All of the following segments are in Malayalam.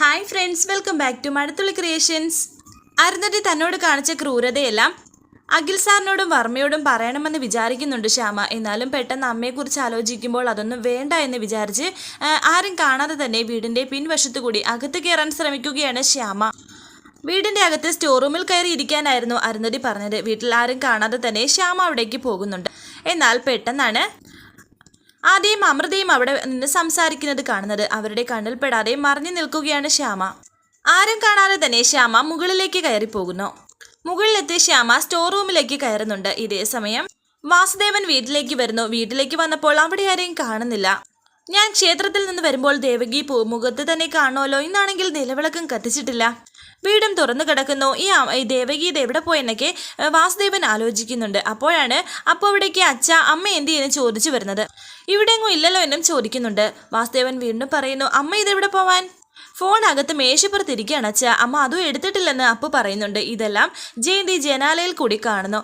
Hi friends welcome back to Mazhathulli creations Arundhati തന്നോട് കാണിച്ച ക്രൂരതയെല്ലാം അഖിൽ സാറിനോടും വർമ്മയോടും പറയണമെന്ന് വിചാരിക്കുന്നുണ്ട് ശ്യാമ. എന്നാലും പെട്ടെന്ന് അമ്മയെക്കുറിച്ച് ആലോചിക്കുമ്പോൾ അതൊന്നും വേണ്ട എന്ന് വിചാരിച്ച് ആരും കാണാതെ തന്നെ വീടിന്റെ പിൻവശത്തു കൂടി അകത്ത് കയറാൻ ശ്രമിക്കുകയാണ് ശ്യാമ. വീടിന്റെ അകത്ത് സ്റ്റോർ റൂമിൽ കയറി ഇരിക്കാനായിരുന്നു അരുന്ധതി പറഞ്ഞത്. വീട്ടിൽ ആരും കാണാതെ തന്നെ ശ്യാമ അവിടേക്ക് പോകുന്നുണ്ട്. എന്നാൽ പെട്ടെന്നാണ് ആദ്യം അമൃതയും അവിടെ നിന്ന് സംസാരിക്കുന്നത് കാണുന്നത് അവരുടെ കണ്ണിൽ പെടാതെ മറിഞ്ഞു നിൽക്കുകയാണ് ശ്യാമ. ആരും കാണാതെ തന്നെ ശ്യാമ മുകളിലേക്ക് കയറി പോകുന്നു മുകളിലെത്തിയ ശ്യാമ സ്റ്റോർ റൂമിലേക്ക് കയറുന്നുണ്ട്. ഇതേ സമയം വാസുദേവൻ വീട്ടിലേക്ക് വരുന്നു. വീട്ടിലേക്ക് വന്നപ്പോൾ അവിടെ ആരെയും കാണുന്നില്ല. ഞാൻ ക്ഷേത്രത്തിൽ നിന്ന് വരുമ്പോൾ ദേവകി പൂമുഖത്ത് തന്നെ കാണുമല്ലോ. ഇന്നാണെങ്കിൽ നിലവിളക്കം കത്തിച്ചിട്ടില്ല. വീടും തുറന്നു കിടക്കുന്നു. ഈ ദേവകി ഇത് എവിടെ പോയെന്നൊക്കെ വാസുദേവൻ ആലോചിക്കുന്നുണ്ട്. അപ്പോഴാണ് അപ്പോൾ അവിടേക്ക് അച്ഛ അമ്മ എന്ത് ചെയ്യുന്നു ചോദിച്ചു വരുന്നത്. ഇവിടെയെങ്ങും ഇല്ലല്ലോ എന്നും ചോദിക്കുന്നുണ്ട്. വാസുദേവൻ വീണ്ടും പറയുന്നു അമ്മ ഇതെവിടെ പോവാൻ? ഫോൺ അകത്ത് മേശപ്പുറത്ത് ഇരിക്കുകയാണ് അച്ഛ. അമ്മ അതും എടുത്തിട്ടില്ലെന്ന് അപ്പു പറയുന്നുണ്ട്. ഇതെല്ലാം ജയന്തി ജനാലയിൽ കൂടി കാണുന്നു.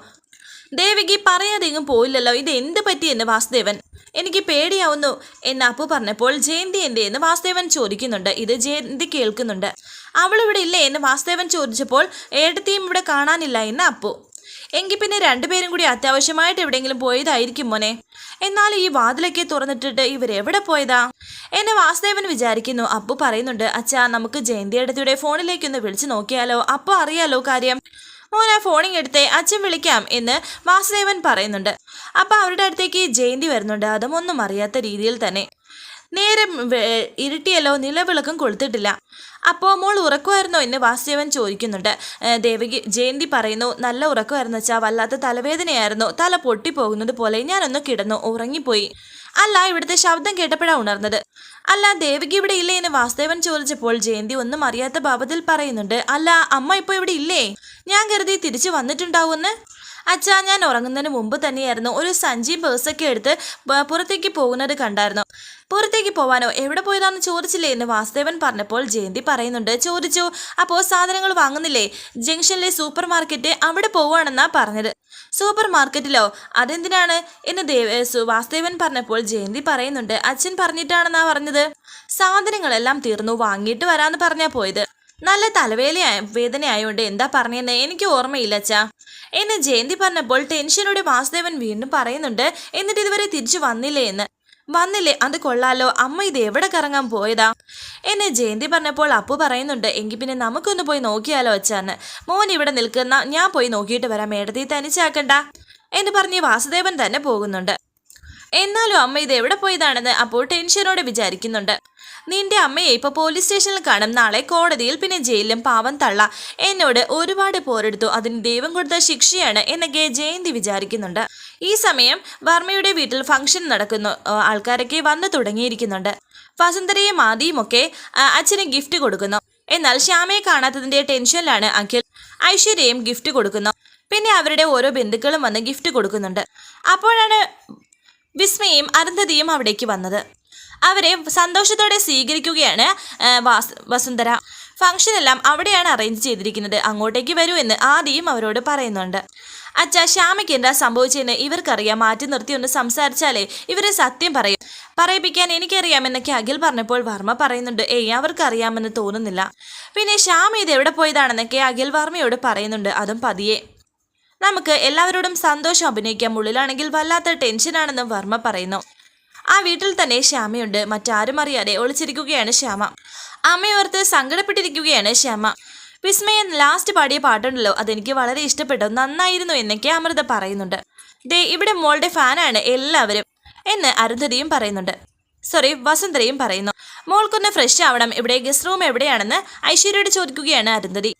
ദേവികി പറയാതെ എങ്ങും പോയില്ലല്ലോ. ഇത് എന്ത് പറ്റിയെന്ന് വാസുദേവൻ? എനിക്ക് പേടിയാവുന്നു എന്ന് അപ്പു പറഞ്ഞപ്പോൾ ജയന്തി എന്തേ എന്ന് വാസുദേവൻ ചോദിക്കുന്നുണ്ട്. ഇത് ജയന്തി കേൾക്കുന്നുണ്ട്. അവൾ ഇവിടെ ഇല്ലേ എന്ന് വാസുദേവൻ ചോദിച്ചപ്പോൾ ഏട്ടത്തെയും ഇവിടെ കാണാനില്ല എന്ന് അപ്പു. എങ്കിൽ പിന്നെ രണ്ടുപേരും കൂടി അത്യാവശ്യമായിട്ട് എവിടെയെങ്കിലും പോയതായിരിക്കും മോനെ. എന്നാൽ ഈ വാതിലൊക്കെ തുറന്നിട്ടിട്ട് ഇവരെവിടെ പോയതാ? എന്നെ വാസുദേവൻ വിചാരിക്കുന്നു. അപ്പു പറയുന്നുണ്ട് അച്ഛാ നമുക്ക് ജയന്തി അടുത്തിയുടെ ഫോണിലേക്കൊന്ന് വിളിച്ചു നോക്കിയാലോ? അപ്പു അറിയാലോ കാര്യം? മോൻ ഫോണിങ് എടുത്തേ അച്ഛൻ വിളിക്കാം എന്ന് വാസുദേവൻ പറയുന്നുണ്ട്. അപ്പോൾ അവരുടെ അടുത്തേക്ക് ജയന്തി വരുന്നുണ്ട്. അതും ഒന്നും അറിയാത്ത രീതിയിൽ തന്നെ. നേരെ ഇരുട്ടിയല്ലോ നിലവിളക്കും കൊളുത്തിട്ടില്ല. അപ്പോൾ മോൾ ഉറക്കുമായിരുന്നോ? എന്ന് വാസുദേവൻ ചോദിക്കുന്നുണ്ട്. ദേവകി ജയന്തി പറയുന്നു നല്ല ഉറക്കമായിരുന്നു വെച്ചാൽ വല്ലാത്ത തലവേദനയായിരുന്നു. തല പൊട്ടിപ്പോകുന്നത് പോലെ ഞാനൊന്ന് കിടന്നു ഉറങ്ങിപ്പോയി. അല്ല ഇവിടുത്തെ ശബ്ദം കേട്ടപ്പോഴാണ് ഉണർന്നത്. അല്ല ദേവകി ഇവിടെ ഇല്ലേ എന്ന് വാസുദേവൻ ചോദിച്ചപ്പോൾ ജയന്തി ഒന്നും അറിയാത്ത ഭാവത്തിൽ പറയുന്നുണ്ട്. അല്ല അമ്മ ഇപ്പോൾ ഇവിടെ ഇല്ലേ? ഞാൻ കരുതി തിരിച്ചു വന്നിട്ടുണ്ടാവുമെന്ന്? അച്ഛാ ഞാൻ ഉറങ്ങുന്നതിന് മുമ്പ് തന്നെയായിരുന്നു ഒരു സഞ്ചിയും പേഴ്സൊക്കെ എടുത്ത് പുറത്തേക്ക് പോകുന്നത് കണ്ടായിരുന്നു. പുറത്തേക്ക് പോവാനോ എവിടെ പോയതാന്ന് ചോദിച്ചില്ലേ എന്ന് വാസുദേവൻ പറഞ്ഞപ്പോൾ ജയന്തി പറയുന്നുണ്ട് ചോദിച്ചു അപ്പോൾ സാധനങ്ങൾ വാങ്ങുന്നില്ലേ? ജംഗ്ഷനിലെ സൂപ്പർ മാർക്കറ്റ് അവിടെ പോവുകയാണെന്നാ പറഞ്ഞത്. സൂപ്പർ മാർക്കറ്റിലോ അതെന്തിനാണ്? എന്ന് ദേവ വാസുദേവൻ പറഞ്ഞപ്പോൾ ജയന്തി പറയുന്നുണ്ട് അച്ഛൻ പറഞ്ഞിട്ടാണെന്നാ പറഞ്ഞത്. സാധനങ്ങളെല്ലാം തീർന്നു വാങ്ങിയിട്ട് വരാമെന്ന് പറഞ്ഞാ പോയത്. നല്ല തലവേദനയായ വേദനയായോണ്ട് എന്താ പറഞ്ഞതെന്ന് എനിക്ക് ഓർമ്മയില്ല അച്ഛാ. എന്നെ ജയന്തി പറഞ്ഞപ്പോൾ ടെൻഷനോടെ വാസുദേവൻ വീണ്ടും പറയുന്നുണ്ട് എന്നിട്ട് ഇതുവരെ തിരിച്ചു വന്നില്ലേ എന്ന്. വന്നില്ലേ? അത് കൊള്ളാലോ. അമ്മ ഇത് എവിടെ കറങ്ങാൻ പോയതാ? എന്നെ ജയന്തി പറഞ്ഞപ്പോൾ അപ്പു പറയുന്നുണ്ട് എങ്കിൽ പിന്നെ നമുക്കൊന്ന് പോയി നോക്കിയാലോ അച്ഛാന്ന്. മോൻ ഇവിടെ നിൽക്കുന്ന ഞാൻ പോയി നോക്കിയിട്ട് വരാം. മേടത്തി തനിച്ചാക്കണ്ട. എന്ന് പറഞ്ഞ് വാസുദേവൻ തന്നെ പോകുന്നുണ്ട്. എന്നാലും അമ്മ ഇത് എവിടെ പോയതാണെന്ന് അപ്പോൾ ടെൻഷനോടെ വിചാരിക്കുന്നുണ്ട്. നിന്റെ അമ്മയെ ഇപ്പൊ പോലീസ് സ്റ്റേഷനിൽ കാണും. നാളെ കോടതിയിൽ പിന്നെ ജയിലിലും പാവം തള്ള. എന്നോട് ഒരുപാട് പോരെടുത്തു. അതിന് ദൈവം കൊടുത്ത ശിക്ഷയാണ് എന്നൊക്കെ ജയന്തി വിചാരിക്കുന്നുണ്ട്. ഈ സമയം വർമ്മയുടെ വീട്ടിൽ ഫംഗ്ഷൻ നടക്കുന്നു. ആൾക്കാരൊക്കെ വന്നു തുടങ്ങിയിരിക്കുന്നുണ്ട്. വസുന്ധരയും ആദിയും ഒക്കെ അച്ഛന് ഗിഫ്റ്റ് കൊടുക്കുന്നു. എന്നാൽ ശ്യാമയെ കാണാത്തതിന്റെ ടെൻഷനിലാണ് അഖിൽ. ഐശ്വര്യയും ഗിഫ്റ്റ് കൊടുക്കുന്നു. പിന്നെ അവരുടെ ഓരോ ബന്ധുക്കളും വന്ന് ഗിഫ്റ്റ് കൊടുക്കുന്നുണ്ട്. അപ്പോഴാണ് വിസ്മയും അരുന്ധതിയും അവിടേക്ക് വന്നത്. അവരെ സന്തോഷത്തോടെ സ്വീകരിക്കുകയാണ് വസുന്ധര. ഫംഗ്ഷൻ എല്ലാം അവിടെയാണ് അറേഞ്ച് ചെയ്തിരിക്കുന്നത്. അങ്ങോട്ടേക്ക് വരൂ എന്ന് ആദ്യം അവരോട് പറയുന്നുണ്ട്. അച്ഛ ശ്യാമയ്ക്ക് എന്താ സംഭവിച്ചതെന്ന് ഇവർക്കറിയാം. മാറ്റി നിർത്തി ഒന്ന് സംസാരിച്ചാലേ ഇവരെ സത്യം പറയും. പറയിപ്പിക്കാൻ എനിക്കറിയാമെന്നൊക്കെ അഖിൽ പറഞ്ഞപ്പോൾ വർമ്മ പറയുന്നുണ്ട് ഏയ് അവർക്കറിയാമെന്ന് തോന്നുന്നില്ല. പിന്നെ ശ്യാമ ഇത് എവിടെ പോയതാണെന്നൊക്കെ അഖിൽ വർമ്മയോട് പറയുന്നുണ്ട്. അതും പതിയെ. നമുക്ക് എല്ലാവരോടും സന്തോഷം അഭിനയിക്കാം ഉള്ളിലാണെങ്കിൽ വല്ലാത്ത ടെൻഷനാണെന്നും വർമ്മ പറയുന്നു. ആ വീട്ടിൽ തന്നെ ശ്യാമയുണ്ട്. മറ്റാരും അറിയാതെ ഒളിച്ചിരിക്കുകയാണ് ശ്യാമ. അമ്മയോർത്ത് സങ്കടപ്പെട്ടിരിക്കുകയാണ് ശ്യാമ. വിസ്മയൻ ലാസ്റ്റ് പാടിയ പാട്ടുണ്ടല്ലോ. അതെനിക്ക് വളരെ ഇഷ്ടപ്പെട്ടു. നന്നായിരുന്നു എന്നൊക്കെ അമൃത പറയുന്നുണ്ട്. ദേ ഇവിടെ മോളുടെ ഫാനാണ് എല്ലാവരും എന്ന് അരുന്ധതിയും പറയുന്നുണ്ട്. സോറി വസുന്ധരയും പറയുന്നു. മോൾക്കൊന്ന് ഫ്രഷ് ആവണം. ഇവിടെ ഗസ്റ്റ് റൂം എവിടെയാണെന്ന് ഐശ്വര്യയോട് ചോദിക്കുകയാണ് അരുന്ധതി.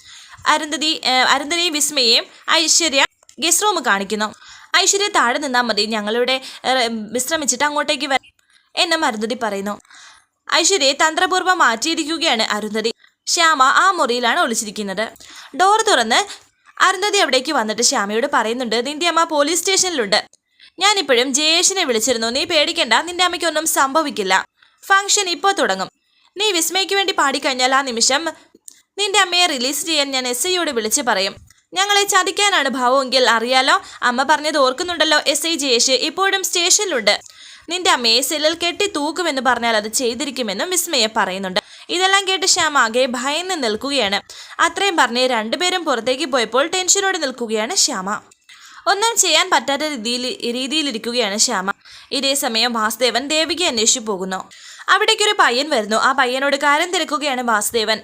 അരുന്ധതി അരുന്ധതിയും അരുന്ധതി വിസ്മയെയും ഐശ്വര്യ ഗസ്റ്റ് റൂം കാണിക്കുന്നു. ഐശ്വര്യ താഴെ നിന്നാൽ മതി ഞങ്ങളിവിടെ വിശ്രമിച്ചിട്ട് അങ്ങോട്ടേക്ക് വരാം എന്നും അരുന്ധതി പറയുന്നു. ഐശ്വര്യയെ തന്ത്രപൂർവം മാറ്റിയിരിക്കുകയാണ് അരുന്ധതി. ശ്യാമ ആ മുറിയിലാണ് ഒളിച്ചിരിക്കുന്നത്. ഡോർ തുറന്ന് അരുന്ധതി അവിടേക്ക് വന്നിട്ട് ശ്യാമയോട് പറയുന്നുണ്ട് നിന്റെ അമ്മ പോലീസ് സ്റ്റേഷനിലുണ്ട്. ഞാനിപ്പോഴും ജയേഷിനെ വിളിച്ചിരുന്നു. നീ പേടിക്കണ്ട നിന്റെ അമ്മയ്ക്കൊന്നും സംഭവിക്കില്ല. ഫംഗ്ഷൻ ഇപ്പോൾ തുടങ്ങും. നീ വിസ്മയ്ക്ക് വേണ്ടി പാടിക്കഴിഞ്ഞാൽ ആ നിമിഷം നിന്റെ അമ്മയെ റിലീസ് ചെയ്യാൻ ഞാൻ എസ് ഐയോട് വിളിച്ച് പറയും. ഞങ്ങളെ ചതിക്കാനാണ് ഭാവമെങ്കിൽ അറിയാലോ. അമ്മ പറഞ്ഞത് ഓർക്കുന്നുണ്ടല്ലോ എസ് ഐ ജയേഷ്. ഇപ്പോഴും സ്റ്റേഷനിലുണ്ട്. നിന്റെ അമ്മയെ സെല്ലിൽ കെട്ടി തൂക്കുമെന്ന് പറഞ്ഞാൽ അത് ചെയ്തിരിക്കുമെന്നും വിസ്മയെ പറയുന്നുണ്ട്. ഇതെല്ലാം കേട്ട് ശ്യാം ആകെ ഭയന്ന് നിൽക്കുകയാണ്. അത്രയും പറഞ്ഞ് രണ്ടുപേരും പുറത്തേക്ക് പോയപ്പോൾ ടെൻഷനോടെ നിൽക്കുകയാണ് ശ്യാമ. ഒന്നും ചെയ്യാൻ പറ്റാത്ത രീതിയിൽ രീതിയിലിരിക്കുകയാണ് ശ്യാമ. ഇതേ സമയം വാസുദേവൻ ദേവികയെ അന്വേഷിച്ചു പോകുന്നു. അവിടേക്കൊരു പയ്യൻ വരുന്നു. ആ പയ്യനോട് കാര്യം തിരക്കുകയാണ് വാസുദേവൻ.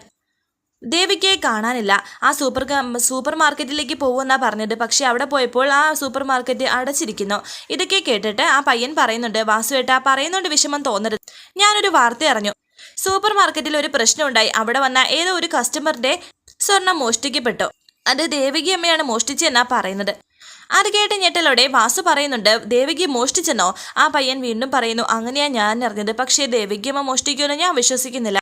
ദേവികയെ കാണാനില്ല. ആ സൂപ്പർ സൂപ്പർ മാർക്കറ്റിലേക്ക് പോകുമെന്നാണ് പറഞ്ഞത്. പക്ഷേ അവിടെ പോയപ്പോൾ ആ സൂപ്പർ മാർക്കറ്റ് അടച്ചിരിക്കുന്നു. ഇതൊക്കെ കേട്ടിട്ട് ആ പയ്യൻ പറയുന്നുണ്ട് വാസുവേട്ട പറയുന്നുണ്ട് വിഷമം തോന്നരുത്. ഞാനൊരു വാർത്ത അറിഞ്ഞു. സൂപ്പർ മാർക്കറ്റിൽ ഒരു പ്രശ്നമുണ്ടായി. അവിടെ വന്ന ഏതോ ഒരു കസ്റ്റമറിന്റെ സ്വർണം മോഷ്ടിക്കപ്പെട്ടു. അത് ദേവികി അമ്മയാണ് മോഷ്ടിച്ചെന്നാ പറയുന്നത്. അത് കേട്ട് ഞെട്ടലോടെ വാസു പറയുന്നുണ്ട് ദേവികി മോഷ്ടിച്ചെന്നോ? ആ പയ്യൻ വീണ്ടും പറയുന്നു അങ്ങനെയാ ഞാൻ അറിഞ്ഞത്. പക്ഷേ ദേവികി അമ്മ മോഷ്ടിക്കുമെന്ന് ഞാൻ വിശ്വസിക്കുന്നില്ല.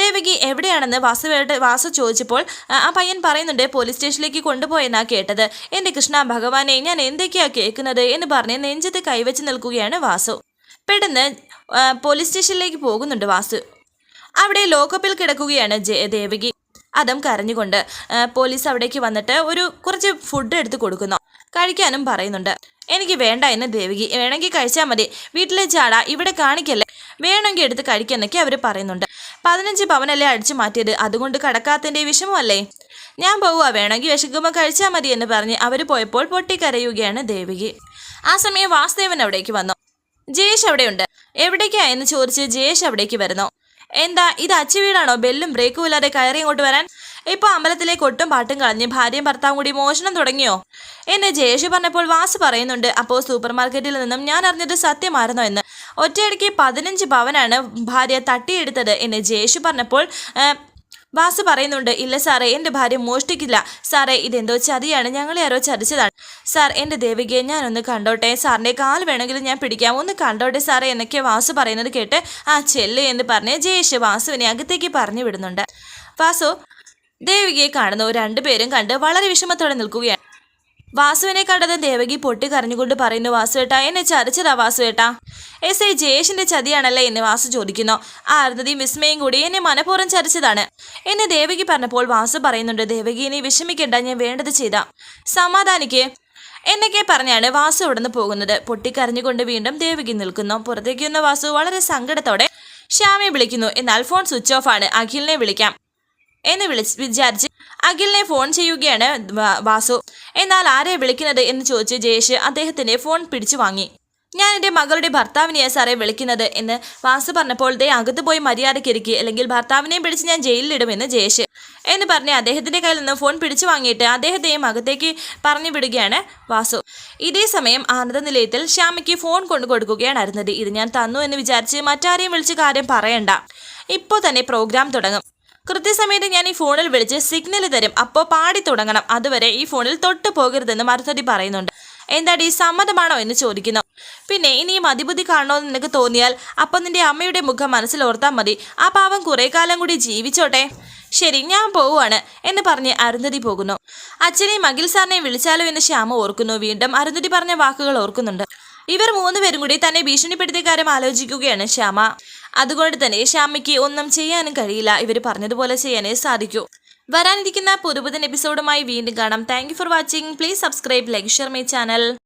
ദേവകി എവിടെയാണെന്ന് വാസുവേട്ട് വാസു ചോദിച്ചപ്പോൾ ആ പയ്യൻ പറയുന്നുണ്ട് പോലീസ് സ്റ്റേഷനിലേക്ക് കൊണ്ടുപോയെന്നാ കേട്ടത്. എന്റെ കൃഷ്ണ ഭഗവാനെ ഞാൻ എന്തൊക്കെയാ കേൾക്കുന്നത്? എന്ന് പറഞ്ഞ് നെഞ്ചത്ത് കൈവച്ച് നിൽക്കുകയാണ് വാസു. പെട്ടെന്ന് പോലീസ് സ്റ്റേഷനിലേക്ക് പോകുന്നുണ്ട് വാസു. അവിടെ ലോക്കപ്പിൽ കിടക്കുകയാണ് ദേവകി. അതും കരഞ്ഞുകൊണ്ട് പോലീസ് അവിടേക്ക് വന്നിട്ട് ഒരു കുറച്ച് ഫുഡ് എടുത്ത് കൊടുക്കുന്നു. കഴിക്കാനും പറയുന്നുണ്ട്. എനിക്ക് വേണ്ട എന്ന് ദേവകി വേണമെങ്കിൽ കഴിച്ചാൽ മതി. വീട്ടിലെ ചാട ഇവിടെ കാണിക്കല്ലേ? വേണമെങ്കിൽ എടുത്ത് കഴിക്കാന്നൊക്കെ അവർ പറയുന്നുണ്ട്. പതിനഞ്ച് പവനല്ലേ അടിച്ചു മാറ്റിയത്? അതുകൊണ്ട് കടക്കാത്തതിന്റെ വിഷമമല്ലേ? ഞാൻ പോവുക വേണമെങ്കിൽ വിശക്കുമ്പോൾ കഴിച്ചാൽ മതി എന്ന് പറഞ്ഞ് അവർ പോയപ്പോൾ പൊട്ടിക്കരയുകയാണ് ദേവികി. ആ സമയം വാസുദേവൻ അവിടേക്ക് വന്നു. ജയേഷ് അവിടെയുണ്ട്. എവിടേക്കാ എന്ന് ചോദിച്ച് ജയേഷ് അവിടേക്ക് വരുന്നു. എന്താ ഇത് അച്ചു വീടാണോ? ബെല്ലും ബ്രേക്കും ഇല്ലാതെ കയറി ഇങ്ങോട്ട് വരാൻ? ഇപ്പൊ അമ്പലത്തിലെ കൊട്ടും പാട്ടും കളഞ്ഞ് ഭാര്യയും ഭർത്താവും കൂടി മോഷണം തുടങ്ങിയോ? എന്നെ ജയേഷ് പറഞ്ഞപ്പോൾ വാസ് പറയുന്നുണ്ട് അപ്പോ സൂപ്പർ മാർക്കറ്റിൽ നിന്നും ഞാൻ അറിഞ്ഞത് സത്യമായിരുന്നോ എന്ന്. ഒറ്റയടിക്ക് പതിനഞ്ച് പവനാണ് ഭാര്യ തട്ടിയെടുത്തത് എന്ന് ജയേഷ് പറഞ്ഞപ്പോൾ വാസ് പറയുന്നുണ്ട് ഇല്ല സാറേ എന്റെ ഭാര്യ മോഷ്ടിക്കില്ല. സാറേ ഇതെന്തോ ചതിയാണ്. ഞങ്ങളെ ആരോ ചതിച്ചതാണ്. സാർ എന്റെ ദേവികയെ ഞാനൊന്ന് കണ്ടോട്ടെ? സാറിന്റെ കാൽ വേണമെങ്കിലും ഞാൻ പിടിക്കാം. ഒന്ന് കണ്ടോട്ടെ സാറേ? എന്നൊക്കെ വാസു പറയുന്നത് കേട്ട് ആ ചെല്ല് എന്ന് പറഞ്ഞ് ജയേഷ് വാസുവിനെ അകത്തേക്ക് പറഞ്ഞു വിടുന്നുണ്ട്. വാസു ദേവികയെ കാണുന്നു രണ്ടുപേരും കണ്ട് വളരെ വിഷമത്തോടെ നിൽക്കുകയാണ്. വാസുവിനെ കണ്ടത് ദേവകി പൊട്ടി കരഞ്ഞുകൊണ്ട് പറയുന്നു വാസുവേട്ട എന്നെ ചതിച്ചതാ വാസുവേട്ട. എസ് ഐ ജയേഷിന്റെ ചതിയാണല്ലേ എന്ന് വാസു ചോദിക്കുന്നു. ആ അരുന്നതിയും വിസ്മയും കൂടി എന്നെ മനഃപൂർവം ചതിച്ചതാണ്. എന്നെ ദേവകി പറഞ്ഞപ്പോൾ വാസു പറയുന്നുണ്ട് ദേവകി ഇനി വിഷമിക്കണ്ട ഞാൻ വേണ്ടത് ചെയ്താ. സമാധാനിക്ക്. എന്നൊക്കെ പറഞ്ഞാണ് വാസു ഇവിടുന്ന് പോകുന്നത്. പൊട്ടിക്കരഞ്ഞുകൊണ്ട് വീണ്ടും ദേവകി നിൽക്കുന്നു. പുറത്തേക്ക് വന്ന വാസു വളരെ സങ്കടത്തോടെ ശ്യാമയെ വിളിക്കുന്നു. എന്നാൽ ഫോൺ സ്വിച്ച് ഓഫ് ആണ്. അഖിലിനെ വിളിക്കാം. എന്ന് വിളിച്ച് വിചാരിച്ച് അഖിലിനെ ഫോൺ ചെയ്യുകയാണ് വാസു. എന്നാൽ ആരെ വിളിക്കുന്നത് എന്ന് ചോദിച്ച് ജയേഷ് അദ്ദേഹത്തിന്റെ ഫോൺ പിടിച്ചു വാങ്ങി. ഞാൻ എന്റെ മകളുടെ ഭർത്താവിനെയാ സാറേ വിളിക്കുന്നത് എന്ന് വാസു പറഞ്ഞപ്പോൾ ദേ അകത്ത് പോയി മര്യാദയ്ക്ക് ഇരിക്കുക അല്ലെങ്കിൽ ഭർത്താവിനെയും പിടിച്ച് ഞാൻ ജയിലിലിടുമെന്ന് ജയേഷ്. എന്ന് പറഞ്ഞ് അദ്ദേഹത്തിന്റെ കയ്യിൽ നിന്ന് ഫോൺ പിടിച്ചു വാങ്ങിയിട്ട് അദ്ദേഹത്തെയും അകത്തേക്ക് പറഞ്ഞു വിടുകയാണ് വാസു. ഇതേ സമയം ആനന്ദ നിലയത്തിൽ ശ്യാമയ്ക്ക് ഫോൺ കൊണ്ടു കൊടുക്കുകയാണ് അരുന്നത് ഇത് ഞാൻ തന്നു എന്ന് വിചാരിച്ച് മറ്റാരെയും വിളിച്ച് കാര്യം പറയണ്ട. ഇപ്പോൾ തന്നെ പ്രോഗ്രാം തുടങ്ങും. കൃത്യസമയത്ത് ഞാൻ ഈ ഫോണിൽ വിളിച്ച് സിഗ്നൽ തരും. അപ്പോൾ പാടി തുടങ്ങണം. അതുവരെ ഈ ഫോണിൽ തൊട്ടു പോകരുതെന്ന് മറുപടി പറയുന്നുണ്ട്. എന്താടി സമ്മതമാണോ എന്ന് ചോദിക്കുന്നു. പിന്നെ ഇനി മതിബുദ്ധി കാണണമെന്ന് നിനക്ക് തോന്നിയാൽ അപ്പം നിന്റെ അമ്മയുടെ മുഖം മനസ്സിൽ ഓർത്താൽ മതി. ആ പാവം കുറേ കാലം കൂടി ജീവിച്ചോട്ടെ. ശരി ഞാൻ പോവുകയാണ് എന്ന് പറഞ്ഞ് അരുന്ധതി പോകുന്നു. അച്ഛനെയും അഖിൽ സാറിനെയും വിളിച്ചാലോ എന്ന് ശ്യാമ ഓർക്കുന്നു. വീണ്ടും അരുന്ധതി പറഞ്ഞ വാക്കുകൾ ഓർക്കുന്നുണ്ട്. ഇവർ മൂന്നുപേരും കൂടി തന്നെ ഭീഷണിപ്പെടുത്തിയ കാര്യം ആലോചിക്കുകയാണ് ശ്യാമ. അതുകൊണ്ട് തന്നെ ശ്യാമയ്ക്ക് ഒന്നും ചെയ്യാനും കഴിയില്ല. ഇവർ പറഞ്ഞതുപോലെ ചെയ്യാനേ സാധിക്കൂ. വരാനിരിക്കുന്ന പുതുപുതൻ എപ്പിസോഡുമായി വീണ്ടും കാണാം. Thank for watching please subscribe like share my channel